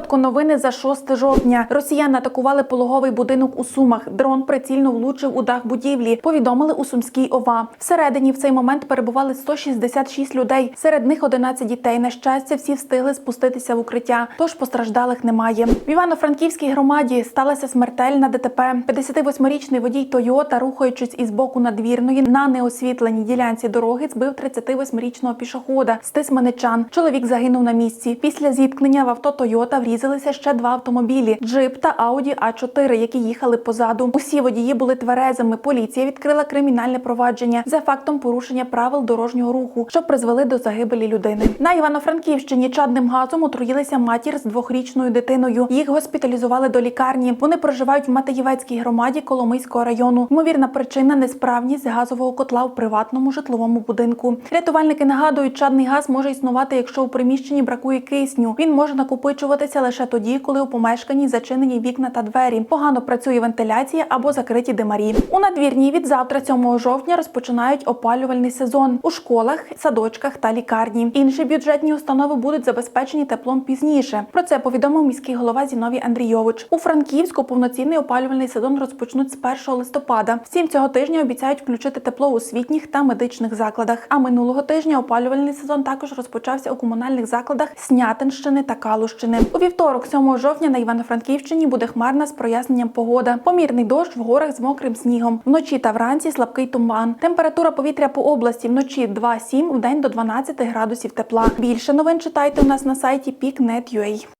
Коротко новини за 6 жовтня. Росіяни атакували пологовий будинок у Сумах. Дрон прицільно влучив у дах будівлі. Повідомили у Сумській ОВА. Всередині в цей момент перебували 166 людей. Серед них 11 дітей. На щастя, всі встигли спуститися в укриття. Тож постраждалих немає. В Івано-Франківській громаді сталася смертельна ДТП. 58-річний водій Тойота, рухаючись із боку надвірної на неосвітленій ділянці дороги, збив 38-річного пішохода з Тисманичан. Чоловік загинув на місці. Після зіткнення в авто Тойота врізалися ще два автомобілі: джип та Ауді А 4 які їхали позаду. Усі водії були тверезими. Поліція відкрила кримінальне провадження за фактом порушення правил дорожнього руху, що призвели до загибелі людини. На Івано-Франківщині чадним газом отруїлися матір з двохрічною дитиною. Їх госпіталізували до лікарні. Вони проживають в Матеєвецькій громаді Коломийського району. Ймовірна причина несправність газового котла в приватному житловому будинку. Рятувальники нагадують, чадний газ може існувати, якщо у приміщенні бракує кисню. Він може накопичуватися лише тоді, коли у помешканні зачинені вікна та двері. Погано працює вентиляція або закриті димарі. У надвірній від завтра, 7 жовтня, розпочинають опалювальний сезон у школах, садочках та лікарні. Інші бюджетні установи будуть забезпечені теплом пізніше. Про це повідомив міський голова Зіновій Андрійович. У Франківську повноцінний опалювальний сезон розпочнуть з 1 листопада. Втім, цього тижня обіцяють включити тепло у освітніх та медичних закладах. А минулого тижня опалювальний сезон також розпочався у комунальних закладах Снятинщини та Калущини. Вівторок, 7 жовтня, на Івано-Франківщині буде хмарна з проясненням погода. Помірний дощ в горах з мокрим снігом. Вночі та вранці слабкий туман. Температура повітря по області вночі 2,7, в день до 12 градусів тепла. Більше новин читайте у нас на сайті peak.net.ua.